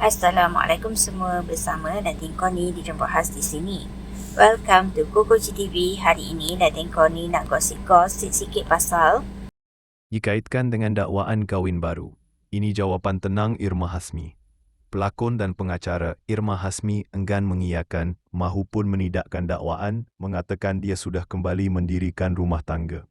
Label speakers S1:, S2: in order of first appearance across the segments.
S1: Assalamualaikum semua bersama Datin Koni di Jemput Khas di sini. Welcome to Koko GTV. Hari ini Datin Koni nak gosip-gosip sikit pasal
S2: dikaitkan dengan dakwaan kahwin baru. Ini jawapan tenang Irma Hasmi. Pelakon dan pengacara Irma Hasmi enggan mengiyakan mahupun menidakkan dakwaan mengatakan dia sudah kembali mendirikan rumah tangga.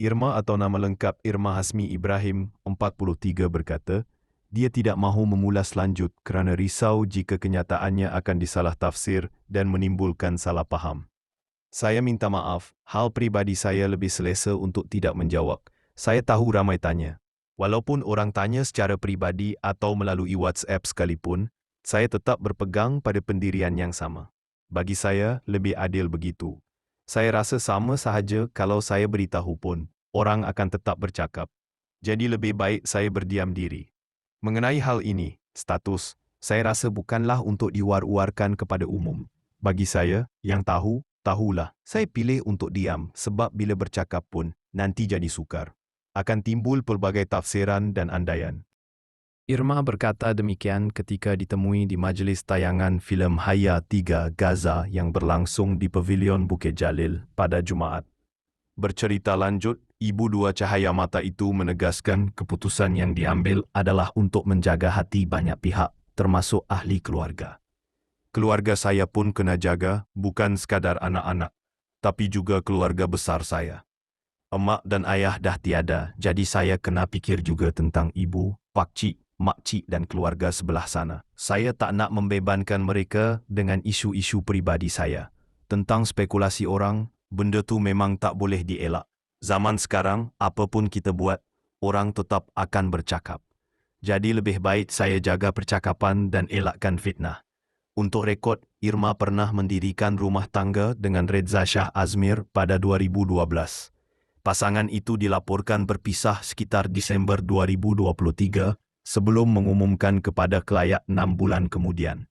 S2: Irma atau nama lengkap Irma Hasmi Ibrahim, 43 berkata, dia tidak mahu memulas lanjut kerana risau jika kenyataannya akan disalah tafsir dan menimbulkan salah faham. Saya minta maaf, hal pribadi saya lebih selesa untuk tidak menjawab. Saya tahu ramai tanya. Walaupun orang tanya secara pribadi atau melalui WhatsApp sekalipun, saya tetap berpegang pada pendirian yang sama. Bagi saya, lebih adil begitu. Saya rasa sama sahaja kalau saya beritahu pun, orang akan tetap bercakap. Jadi lebih baik saya berdiam diri. Mengenai hal ini, status, saya rasa bukanlah untuk diwar-warkan kepada umum. Bagi saya, yang tahu, tahulah. Saya pilih untuk diam sebab bila bercakap pun, nanti jadi sukar. Akan timbul pelbagai tafsiran dan andaian. Irma berkata demikian ketika ditemui di majlis tayangan filem Haya 3 Gaza yang berlangsung di Pavilion Bukit Jalil pada Jumaat. Bercerita lanjut, ibu dua cahaya mata itu menegaskan keputusan yang diambil adalah untuk menjaga hati banyak pihak, termasuk ahli keluarga. Keluarga saya pun kena jaga, bukan sekadar anak-anak, tapi juga keluarga besar saya. Emak dan ayah dah tiada, jadi saya kena pikir juga tentang ibu, pakcik, makcik dan keluarga sebelah sana. Saya tak nak membebankan mereka dengan isu-isu pribadi saya. Tentang spekulasi orang, benda tu memang tak boleh dielak. Zaman sekarang, apapun kita buat, orang tetap akan bercakap. Jadi lebih baik saya jaga percakapan dan elakkan fitnah. Untuk rekod, Irma pernah mendirikan rumah tangga dengan Reza Shah Azmir pada 2012. Pasangan itu dilaporkan berpisah sekitar Disember 2023 sebelum mengumumkan kepada kelayak enam bulan kemudian.